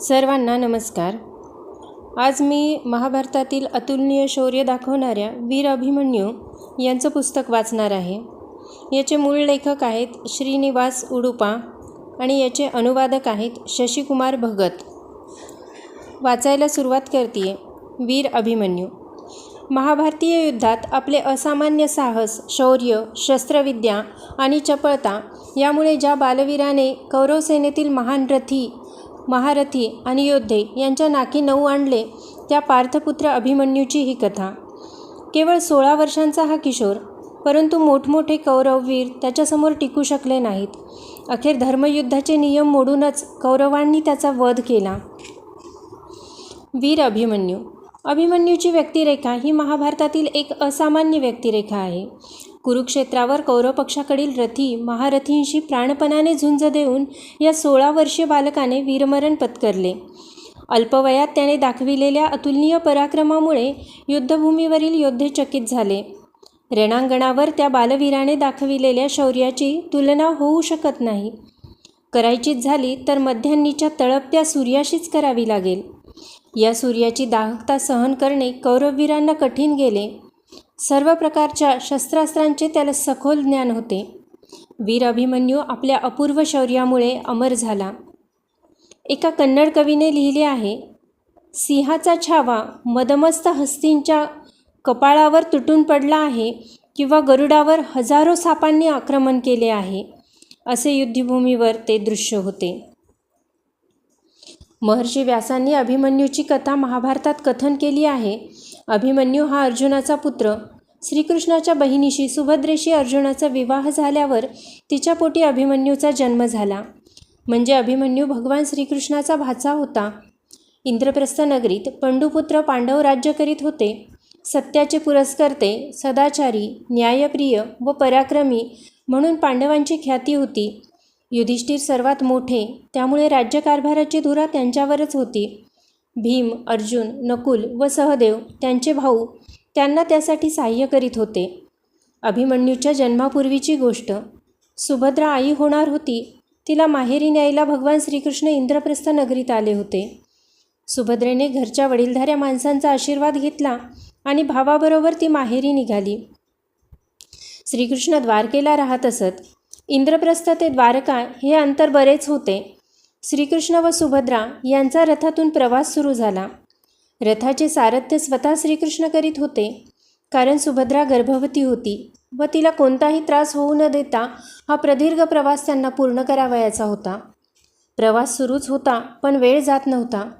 सर्वांना नमस्कार. आज मी महाभारतातील अतुलनीय शौर्य दाखवणाऱ्या वीर अभिमन्यू यांचं पुस्तक वाचणार आहे. याचे मूळ लेखक आहेत श्रीनिवास उडुपा आणि याचे अनुवादक आहेत शशिकुमार भगत. वाचायला सुरुवात करते वीर अभिमन्यू. महाभारतीय युद्धात आपले असामान्य साहस शौर्य शस्त्रविद्या आणि चपळता यामुळे ज्या बालवीराने कौरवसेनेतील महान रथी महारथी आणि योद्धे यांच्या नाकी नऊ आणले त्या पार्थपुत्र अभिमन्यूची ही कथा. केवळ सोळा वर्षांचा हा किशोर परंतु मोठमोठे कौरववीर त्याच्यासमोर टिकू शकले नाहीत. अखेर धर्मयुद्धाचे नियम मोडूनच कौरवांनी त्याचा वध केला. वीर अभिमन्यू. अभिमन्यूची व्यक्तिरेखा ही महाभारतातील एक असामान्य व्यक्तिरेखा आहे. कुरुक्षेत्रावर कौरव पक्षाकडील रथी महारथींशी प्राणपणाने झुंज देऊन या सोळा वर्षीय बालकाने वीरमरण पत्करले. अल्पवयात त्याने दाखविलेल्या अतुलनीय पराक्रमामुळे युद्धभूमीवरील योद्धे चकित झाले. रणांगणावर त्या बालवीराने दाखविलेल्या शौर्याची तुलना होऊ शकत नाही. करायचीच झाली तर मध्यान्नीच्या तळपत्या सूर्याशीच करावी लागेल. या सूर्याची दाहकता सहन करणे कौरववीरांना कठीण गेले. सर्व प्रकारच्या शस्त्रास्त्रांचे त्याला सखोल ज्ञान होते. वीर अभिमन्यू आपल्या अपूर्व शौर्यामुळे अमर झाला. एका कन्नड कवीने लिहिले आहे सिंहाचा छावा मदमस्त हस्तींच्या कपाळावर तुटून पडला आहे किंवा गरुडावर हजारो सापांनी आक्रमण केले आहे असे युद्धभूमीवर ते दृश्य होते. महर्षी व्यासांनी अभिमन्यूची कथा महाभारतात कथन केली आहे. अभिमन्यू हा अर्जुनाचा पुत्र. श्रीकृष्णाच्या बहिणीशी सुभद्रेशी अर्जुनाचा विवाह झाल्यावर तिच्या पोटी अभिमन्यूचा जन्म झाला. म्हणजे अभिमन्यू भगवान श्रीकृष्णाचा भाचा होता. इंद्रप्रस्थ नगरीत पंडुपुत्र पांडव राज्य करीत होते. सत्याचे पुरस्कर्ते सदाचारी न्यायप्रिय व पराक्रमी म्हणून पांडवांची ख्याती होती. युधिष्ठिर सर्वात मोठे त्यामुळे राज्यकारभाराची धुरा त्यांच्यावरच होती. भीम अर्जुन नकुल व सहदेव त्यांचे भाऊ त्यांना त्यासाठी सहाय्य करीत होते. अभिमन्यूच्या जन्मापूर्वीची गोष्ट सुभद्रा आई होणार होती तिला माहेरी न्यायला भगवान श्रीकृष्ण इंद्रप्रस्थ नगरीत आले होते. सुभद्रेने घरच्या वडीलधाऱ्या माणसांचा आशीर्वाद घेतला आणि भावाबरोबर ती माहेरी निघाली. श्रीकृष्ण द्वारकेला राहत असत. इंद्रप्रस्थ ते द्वारका हे अंतर बरेच होते. श्रीकृष्ण व सुभद्रा यांचा रथातून प्रवास सुरू झाला. रथाचे सारथ्य स्वतः श्रीकृष्ण करीत होते कारण सुभद्रा गर्भवती होती व तिला कोणताही त्रास होऊ न देता हा प्रदीर्घ प्रवास त्यांना पूर्ण करावयाचा होता. प्रवास सुरूच होता पण वेळ जात नव्हता.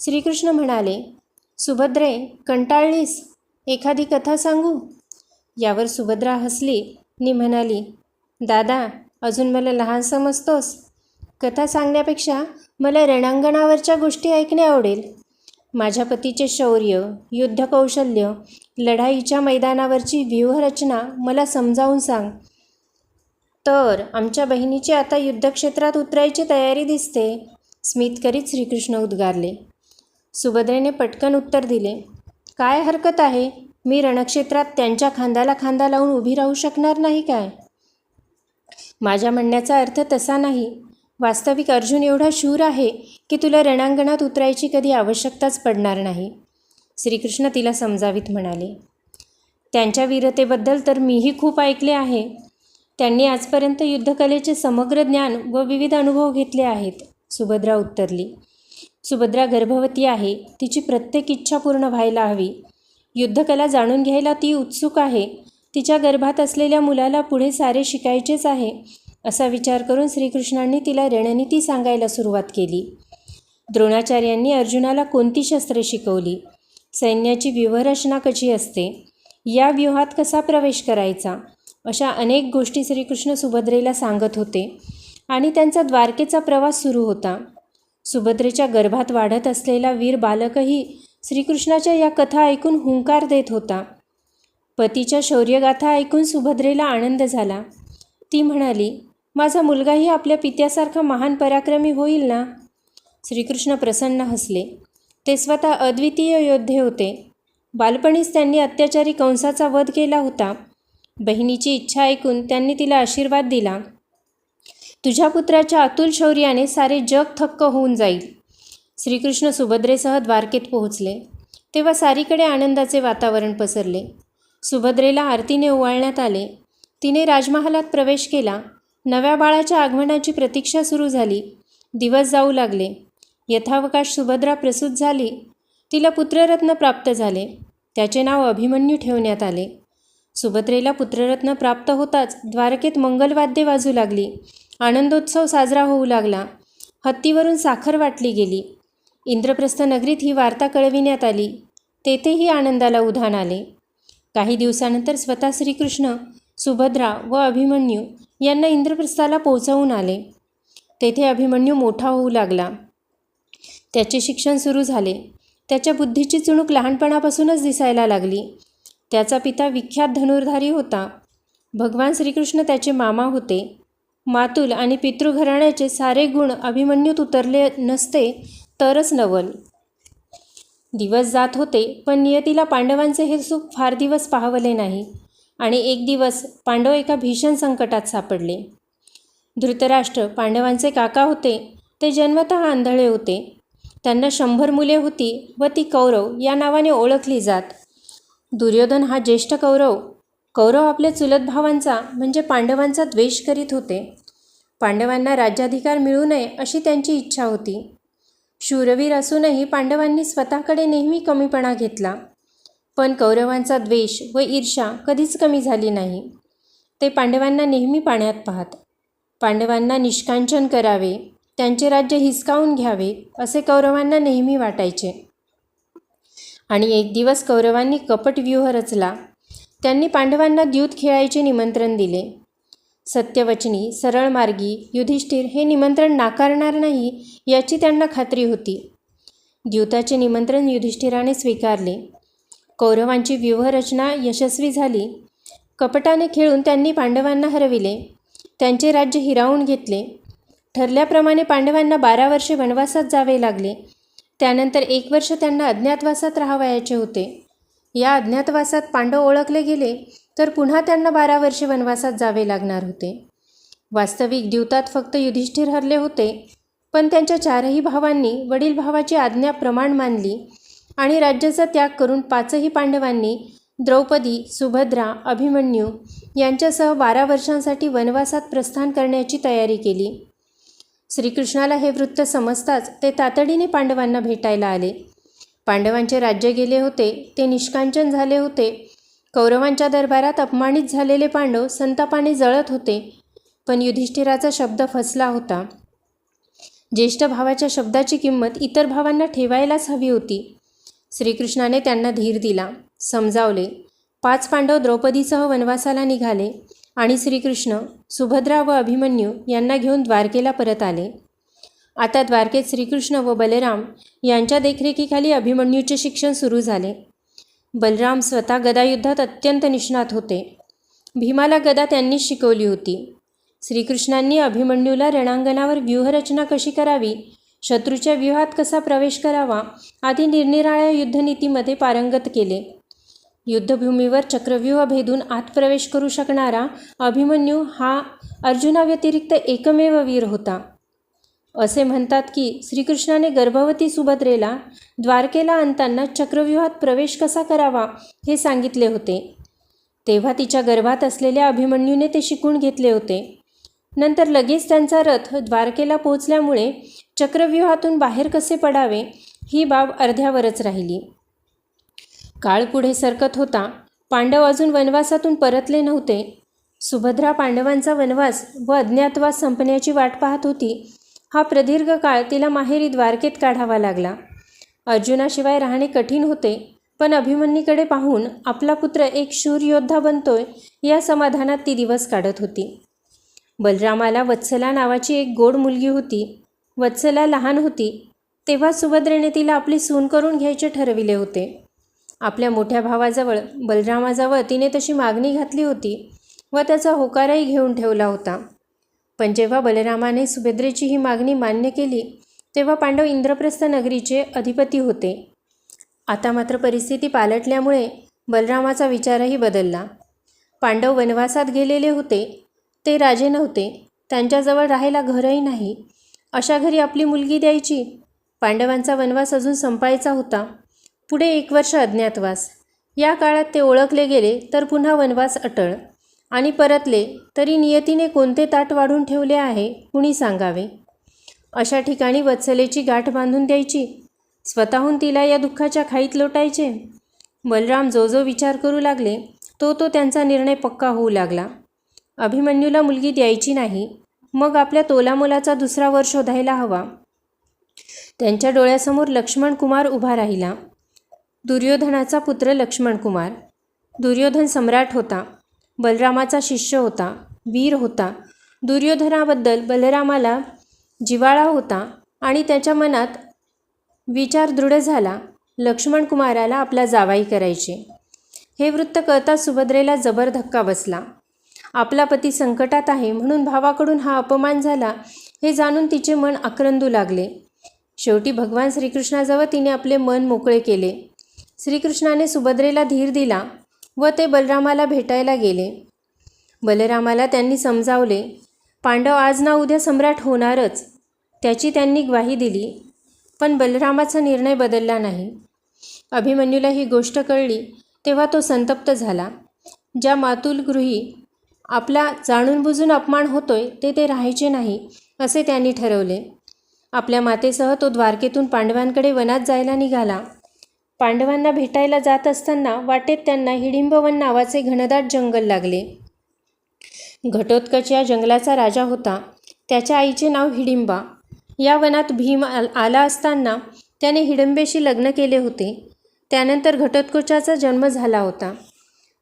श्रीकृष्ण म्हणाले सुभद्रे कंटाळलीस? एखादी कथा सांगू? यावर सुभद्रा हसली. नि म्हणाली दादा अजून मला लहान समजतोस. कथा सांगण्यापेक्षा मला रणांगणावरच्या गोष्टी ऐकणे आवडेल. माझ्या पतीचे शौर्य युद्धकौशल्य लढाईच्या मैदानावरची व्यूहरचना मला समजावून सांग. तर आमच्या बहिणीची आता युद्धक्षेत्रात उतरायची तयारी दिसते. स्मित करीत श्रीकृष्ण उद्गारले. सुभद्रेने पटकन उत्तर दिले. काय हरकत आहे? मी रणक्षेत्रात त्यांच्या खांद्याला खांदा लावून उभी राहू शकणार नाही काय? माझ्या म्हणण्याचा अर्थ तसा नाही. वास्तविक अर्जुन एवढा शूर आहे की तुला रणांगणात उतरायची कधी आवश्यकताच पडणार नाही. श्रीकृष्ण तिला समजावीत म्हणाले त्यांच्या वीरतेबद्दल तर मीही खूप ऐकले आहे. त्यांनी आजपर्यंत युद्धकलेचे समग्र ज्ञान व विविध अनुभव घेतले आहेत. सुभद्रा उत्तरली सुभद्रा गर्भवती आहे. तिची प्रत्येक इच्छा पूर्ण व्हायला हवी. युद्धकला जाणून घ्यायला ती उत्सुक आहे. तिच्या गर्भात असलेल्या मुलाला पुढे सारे शिकायचेच आहे. असा विचार करून श्रीकृष्णांनी तिला रणनीती सांगायला सुरुवात केली. द्रोणाचार्यांनी अर्जुनाला कोणती शस्त्रे शिकवली? सैन्याची व्यूहरचना कशी असते? या व्यूहात कसा प्रवेश करायचा? अशा अनेक गोष्टी श्रीकृष्ण सुभद्रेला सांगत होते आणि त्यांचा द्वारकेचा प्रवास सुरू होता. सुभद्रेच्या गर्भात वाढत असलेला वीर बालकही श्रीकृष्णाच्या या कथा ऐकून हुंकार देत होता. पतीच्या शौर्यगाथा ऐकून सुभद्रेला आनंद झाला. ती म्हणाली माझा मुलगाही आपल्या पित्यासारखा महान पराक्रमी होईल ना? श्रीकृष्ण प्रसन्न हसले. ते स्वतः अद्वितीय योद्धे होते. बालपणीच त्यांनी अत्याचारी कंसाचा वध केला होता. बहिणीची इच्छा ऐकून त्यांनी तिला आशीर्वाद दिला. तुझ्या पुत्राच्या अतुल शौर्याने सारे जग थक्क होऊन जाईल. श्रीकृष्ण सुभद्रेसह द्वारकेत पोहोचले. तेव्हा सारीकडे आनंदाचे वातावरण पसरले. सुभद्रेला आरतीने ओवाळण्यात आले. तिने राजमहालात प्रवेश केला. नव्या बाळाच्या आगमनाची प्रतीक्षा सुरू झाली. दिवस जाऊ लागले. यथावकाश सुभद्रा प्रसूत झाली. तिला पुत्ररत्न प्राप्त झाले. त्याचे नाव अभिमन्यू ठेवण्यात आले. सुभद्रेला पुत्ररत्न प्राप्त होताच द्वारकेत मंगलवाद्ये वाजू लागली. आनंदोत्सव साजरा होऊ लागला. हत्तीवरून साखर वाटली गेली. इंद्रप्रस्थ नगरीत ही वार्ता कळविण्यात आली. तेथेही आनंदाला उधाण आले. काही दिवसानंतर स्वतः श्रीकृष्ण सुभद्रा व अभिमन्यू यांना इंद्रप्रस्थाला पोहोचवून आले. तेथे अभिमन्यू मोठा होऊ लागला. त्याचे शिक्षण सुरू झाले. त्याच्या बुद्धीची चुणूक लहानपणापासूनच दिसायला लागली. त्याचा पिता विख्यात धनुर्धारी होता. भगवान श्रीकृष्ण त्याचे मामा होते. मातुल आणि पितृघराण्याचे सारे गुण अभिमन्यूत उतरले नसते तरच नवल. दिवस जात होते पण नियतीला पांडवांचे हे सुख फार दिवस पाहवले नाही. आणि एक दिवस पांडव एका भीषण संकटात सापडले. धृतराष्ट्र पांडवांचे काका होते ते जन्मतः आंधळे होते. त्यांना शंभर मुले होती व ती कौरव या नावाने ओळखली जात. दुर्योधन हा ज्येष्ठ कौरव. कौरव आपल्या चुलत भावांचा म्हणजे पांडवांचा द्वेष करीत होते. पांडवांना राज्याधिकार मिळू नये अशी त्यांची इच्छा होती. शूरवीर असूनही पांडवांनी स्वतःकडे नेहमी कमीपणा घेतला. पण कौरवांचा द्वेष व ईर्षा कधीच कमी झाली नाही. ते पांडवांना नेहमी पाण्यात पाहत. पांडवांना निष्कांचन करावे त्यांचे राज्य हिसकावून घ्यावे असे कौरवांना नेहमी वाटायचे. आणि एक दिवस कौरवांनी कपट व्यूह रचला. त्यांनी पांडवांना द्यूत खेळायचे निमंत्रण दिले. सत्यवचनी सरळ मार्गी युधिष्ठिर हे निमंत्रण नाकारणार नाही याची त्यांना खात्री होती. द्यूताचे निमंत्रण युधिष्ठिराने स्वीकारले. कौरवांची व्यूहरचना यशस्वी झाली. कपटाने खेळून त्यांनी पांडवांना हरविले. त्यांचे राज्य हिरावून घेतले. ठरल्याप्रमाणे पांडवांना बारा वर्षे वनवासात जावे लागले. त्यानंतर एक वर्ष त्यांना अज्ञातवासात राहावयाचे होते. या अज्ञातवासात पांडव ओळखले गेले तर पुन्हा त्यांना बारा वर्षे वनवासात जावे लागणार होते. वास्तविक द्यूतात फक्त युधिष्ठिर हरले होते पण त्यांच्या चारही भावांनी वडील भावाची आज्ञा प्रमाण मानली. आणि राज्याचा त्याग करून पाचही पांडवांनी द्रौपदी सुभद्रा अभिमन्यू यांच्यासह बारा वर्षांसाठी वनवासात प्रस्थान करण्याची तयारी केली. श्रीकृष्णाला हे वृत्त समजताच ते तातडीने पांडवांना भेटायला आले. पांडवांचे राज्य गेले होते ते निष्कांचन झाले होते. कौरवांच्या दरबारात अपमानित झालेले पांडव संतापाने जळत होते पण युधिष्ठिराचा शब्द फसला होता. ज्येष्ठ भावाच्या शब्दाची किंमत इतर भावांना ठेवायलाच हवी होती. श्रीकृष्णाने त्यांना धीर दिला समजावले. पाच पांडव द्रौपदीसह वनवासाला निघाले आणि श्रीकृष्ण सुभद्रा व अभिमन्यू यांना घेऊन द्वारकेला परत आले. आता द्वारकेत श्रीकृष्ण व बलराम यांच्या देखरेखीखाली अभिमन्यूचे शिक्षण सुरू झाले. बलराम स्वतः गदायुद्धात अत्यंत निष्णात होते. भीमाला गदा त्यांनीच शिकवली होती. श्रीकृष्णांनी अभिमन्यूला रणांगणावर व्यूहरचना कशी करावी शत्रूच्या व्यूहात कसा प्रवेश करावा? आदी निरनिराळ्या युद्धनीतीमध्ये पारंगत केले. युद्धभूमीवर चक्रव्यूह भेदून आत प्रवेश करू शकणारा अभिमन्यू हा अर्जुनाव्यतिरिक्त एकमेव वीर होता. असे म्हणतात की श्रीकृष्णाने गर्भवती सुभद्रेला द्वारकेला आणताना चक्रव्यूहात प्रवेश कसा करावा हे सांगितले होते. तेव्हा तिच्या गर्भात असलेल्या अभिमन्यूने ते शिकून घेतले होते. नंतर लगेच त्यांचा रथ द्वारकेला पोचल्यामुळे चक्रव्यूहातून बाहेर कसे पडावे ही बाब अर्ध्यावरच राहिली. काळ पुढे सरकत होता. पांडव अजून वनवासातून परतले नव्हते. सुभद्रा पांडवांचा वनवास व अज्ञातवास संपण्याची वाट पाहत होती. हा प्रदीर्घ काळ तिला माहेरी द्वारकेत काढावा लागला. अर्जुनाशिवाय राहणे कठीण होते. पण अभिमन्यूकडे पाहून आपला पुत्र एक शूर योद्धा बनतोय या समाधानात ती दिवस काढत होती. बलरामाला वत्सला नावाची एक गोड मुलगी होती. वत्सला लहान होती. तेव्हा सुभद्रेने तिला आपली सून करून घ्यायचे ठरविले होते. आपल्या मोठ्या भावाजवळ बलरामाजवळ तिने तशी मागणी घातली होती व त्याचा होकारही घेऊन ठेवला होता. पण जेव्हा बलरामाने सुभद्रेची ही मागणी मान्य केली तेव्हा पांडव इंद्रप्रस्थ नगरीचे अधिपती होते. आता मात्र परिस्थिती पालटल्यामुळे बलरामाचा विचारही बदलला. पांडव वनवासात गेलेले होते. ते राजे नव्हते. त्यांच्याजवळ राहायला घरही नाही. अशा घरी आपली मुलगी द्यायची. पांडवांचा वनवास अजून संपायचा होता. पुढे एक वर्ष अज्ञातवास. या काळात ते ओळखले गेले तर पुन्हा वनवास अटळ. आणि परतले तरी नियतीने कोणते ताट वाढून ठेवले आहे कुणी सांगावे? अशा ठिकाणी वत्सलेची गाठ बांधून द्यायची. स्वतःहून तिला या दुःखाच्या खाईत लोटायचे. बलराम जो जो विचार करू लागले तो तो त्यांचा निर्णय पक्का होऊ लागला. अभिमन्यूला मुलगी द्यायची नाही. मग आपल्या तोलामोलाचा दुसरा वर शोधायला हवा. त्यांच्या डोळ्यासमोर लक्ष्मण कुमार उभा राहिला. दुर्योधनाचा पुत्र लक्ष्मण कुमार. दुर्योधन सम्राट होता. बलरामाचा शिष्य होता. वीर होता. दुर्योधनाबद्दल बलरामाला जिवाळा होता आणि त्याच्या मनात विचार दृढ झाला. लक्ष्मण कुमाराला आपला जावाई करायचे. हे वृत्त कळताच सुभद्रेला जबर धक्का बसला. आपला पती संकटात आहे म्हणून भावाकडून हा अपमान झाला हे जाणून तिचे मन आक्रंदू लागले. शेवटी भगवान श्रीकृष्णाजवळ तिने आपले मन मोकळे केले. श्रीकृष्णाने सुभद्रेला धीर दिला व ते बलरामाला भेटायला गेले. बलरामाला त्यांनी समजावले पांडव आज ना उद्या सम्राट होणारच त्याची त्यांनी ग्वाही दिली. पण बलरामाचा निर्णय बदलला नाही. अभिमन्यूला ही गोष्ट कळली तेव्हा तो संतप्त झाला. ज्या मातुलगृही आपला जाणून बुजून अपमान होतोय ते ते राहायचे नाही असे त्यांनी ठरवले. आपल्या मातेसह तो द्वारकेतून पांडवांकडे वनात जायला निघाला. पांडवांना भेटायला जात असताना वाटेत त्यांना हिडिंबवन नावाचे घनदाट जंगल लागले. घटोत्कच या जंगलाचा राजा होता. त्याच्या आईचे नाव हिडिंबा. या वनात भीम आल- आला असताना त्याने हिडंबेशी लग्न केले होते. त्यानंतर घटोत्कचाचा जन्म झाला होता.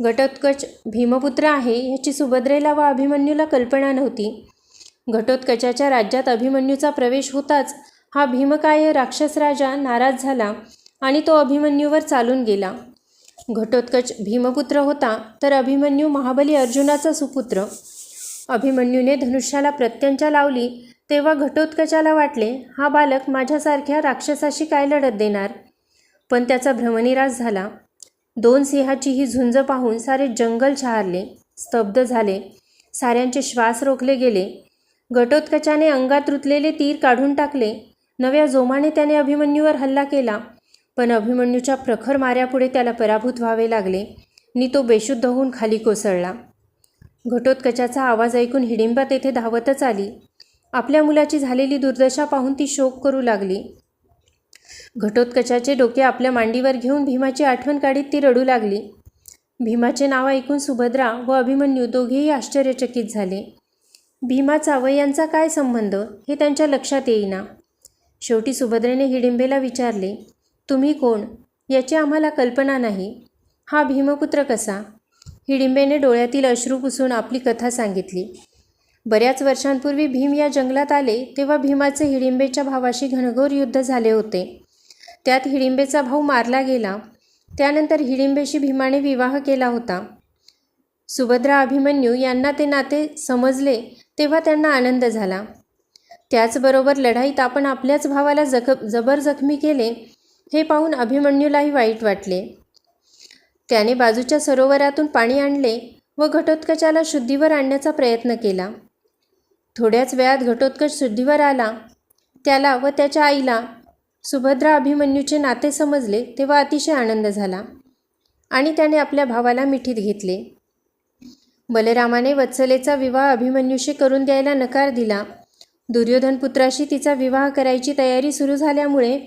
घटोत्कच भीमपुत्र आहे याची सुभद्रेला व अभिमन्यूला कल्पना नव्हती. घटोत्कचाच्या राज्यात अभिमन्यूचा प्रवेश होताच हा भीमकाय राक्षस राजा नाराज झाला आणि तो अभिमन्यूवर चालून गेला. घटोत्कच भीमपुत्र होता तर अभिमन्यू महाबली अर्जुनाचा सुपुत्र. अभिमन्यूने धनुष्याला प्रत्यंचा लावली तेव्हा घटोत्कचाला वाटले हा बालक माझ्यासारख्या राक्षसाशी काय लढत देणार? पण त्याचा भ्रमनिराश झाला. दोन सिंहाची ही झुंज पाहून सारे जंगल शहारले स्तब्ध झाले. साऱ्यांचे श्वास रोखले गेले. घटोत्कचाने अंगात रुतलेले तीर काढून टाकले. नव्या जोमाने त्याने अभिमन्यूवर हल्ला केला. पण अभिमन्यूच्या प्रखर माऱ्यापुढे त्याला पराभूत व्हावे लागले. नि तो बेशुद्ध होऊन खाली कोसळला. घटोत्कचाचा आवाज ऐकून हिडिंबा तेथे धावतच आली. आपल्या मुलाची झालेली दुर्दशा पाहून ती शोक करू लागली. घटोत्कचाचे डोके आपल्या मांडीवर घेऊन भीमाची आठवण काढीत ती रडू लागली. भीमाचे नाव ऐकून सुभद्रा व अभिमन्यू दोघेही आश्चर्यचकित झाले. भीमाचा व यांचा काय संबंध? हे त्यांच्या लक्षात येईना. शेवटी सुभद्रेने हिडिंबेला विचारले तुम्ही कोण? याची आम्हाला कल्पना नाही. हा भीमपुत्र कसा? हिडिंबेने डोळ्यातील अश्रू पुसून आपली कथा सांगितली. बऱ्याच वर्षांपूर्वी भीम या जंगलात आले तेव्हा भीमाचे हिडिंबेच्या भावाशी घनघोर युद्ध झाले होते. त्यात हिडिंबेचा भाऊ मारला गेला. त्यानंतर हिडिंबेशी भीमाने विवाह केला होता. सुभद्रा अभिमन्यू यांना ते नाते समजले तेव्हा त्यांना आनंद झाला. त्याचबरोबर लढाईत आपण आपल्याच भावाला जख जबर जखमी केले हे पाहून अभिमन्यूलाही वाईट वाटले. त्याने बाजूच्या सरोवरातून पाणी आणले व घटोत्कचाला शुद्धीवर आणण्याचा प्रयत्न केला. थोड्याच वेळात घटोत्कच शुद्धीवर आला. त्याला व त्याच्या आईला सुभद्रा अभिमन्यूचे नाते समजले तेव्हा अतिशय आनंद झाला. आणि त्याने आपल्या भावाला मिठीत घेतले. बलरामाने वत्सलेचा विवाह अभिमन्यूशी करून द्यायला नकार दिला. दुर्योधन पुत्राशी तिचा विवाह करायची तयारी सुरू झाल्यामुळे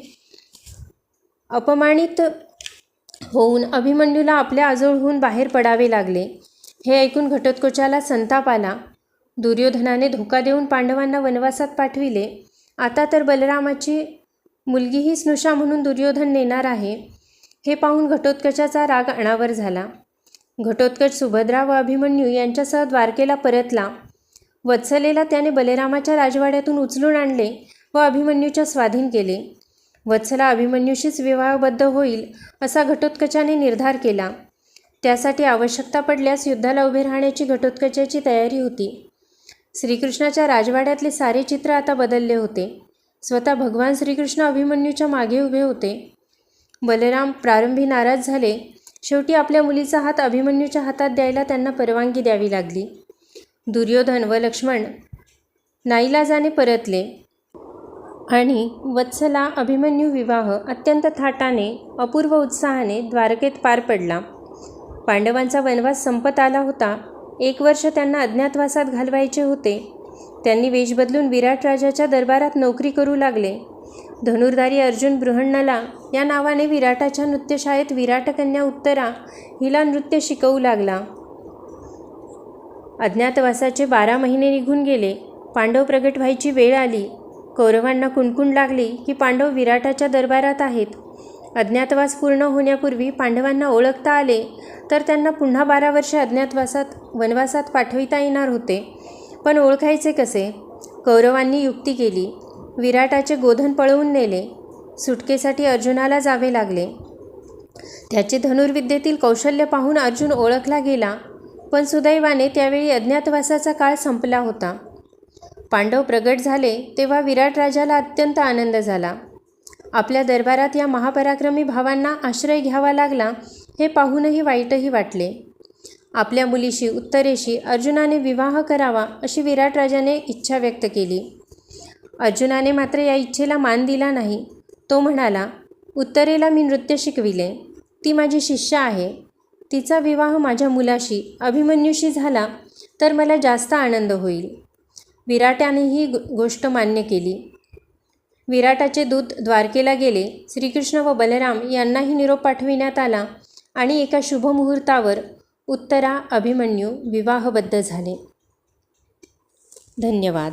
अपमानित होऊन अभिमन्यूला आपल्या आजोळहून बाहेर पडावे लागले. हे ऐकून घटोत्कोचाला संताप आला. दुर्योधनाने धोका देऊन पांडवांना वनवासात पाठविले. आता तर बलरामाची मुलगीही स्नुषा म्हणून दुर्योधन नेणार आहे. हे पाहून घटोत्कचाचा राग अणावर झाला. घटोत्कच सुभद्रा व अभिमन्यू यांच्यासह द्वारकेला परतला. वत्सलेला त्याने बलरामाच्या राजवाड्यातून उचलून आणले व अभिमन्यूच्या स्वाधीन केले. वत्सला अभिमन्यूशीच विवाहबद्ध होईल असा घटोत्कचाने निर्धार केला. त्यासाठी आवश्यकता पडल्यास युद्धाला उभे राहण्याची घटोत्कचाची तयारी होती. श्रीकृष्णाच्या राजवाड्यातले सारे चित्र आता बदलले होते. स्वतः भगवान श्रीकृष्ण अभिमन्यूच्या मागे उभे होते. बलराम प्रारंभी नाराज झाले. शेवटी आपल्या मुलीचा हात अभिमन्यूच्या हातात द्यायला त्यांना परवानगी द्यावी लागली. दुर्योधन व लक्ष्मण नाईलाजाने परतले. आणि वत्सला अभिमन्यू विवाह अत्यंत थाटाने अपूर्व उत्साहाने द्वारकेत पार पडला. पांडवांचा वनवास संपत आला होता. एक वर्ष त्यांना अज्ञातवासात घालवायचे होते. त्यांनी वेश बदलून विराट राजाच्या दरबारात नोकरी करू लागले. धनुर्धारी अर्जुन बृहण्णला या नावाने विराटाच्या नृत्यशाळेत विराटकन्या उत्तरा हिला नृत्य शिकवू लागला. अज्ञातवासाचे बारा महिने निघून गेले. पांडव प्रगट व्हायची वेळ आली. कौरवांना कुणकुण लागली की पांडव विराटाच्या दरबारात आहेत. अज्ञातवास पूर्ण होण्यापूर्वी पांडवांना ओळखता आले तर त्यांना पुन्हा बारा वर्षे अज्ञातवासात वनवासात पाठविता येणार होते. पण ओळखायचे कसे? कौरवांनी युक्ती केली. विराटाचे गोधन पळवून नेले. सुटकेसाठी अर्जुनाला जावे लागले. त्याचे धनुर्विद्येतील कौशल्य पाहून अर्जुन ओळखला गेला पण सुदैवाने त्यावेळी अज्ञातवासाचा काळ संपला होता. पांडव प्रगट झाले तेव्हा विराट राजाला अत्यंत आनंद झाला. आपल्या दरबारात या महापराक्रमी भावांना आश्रय घ्यावा लागला हे पाहूनही वाईटही वाटले. आपल्या मुलीशी उत्तरेशी अर्जुनाने विवाह करावा अशी विराट राजाने इच्छा व्यक्त केली. अर्जुनाने मात्र या इच्छेला मान दिला नाही. तो म्हणाला उत्तरेला मी नृत्य शिकविले. ती माझी शिष्य आहे. तिचा विवाह माझ्या मुलाशी अभिमन्यूशी झाला तर मला जास्त आनंद होईल. विराटाने ही गोष्ट मान्य केली. विराटाचे दूत द्वारकेला गेले. श्रीकृष्ण व बलराम यांनाही निरोप पाठविण्यात आला आणि एका शुभमुहूर्तावर उत्तरा अभिमन्यू विवाहबद्ध झाले. धन्यवाद.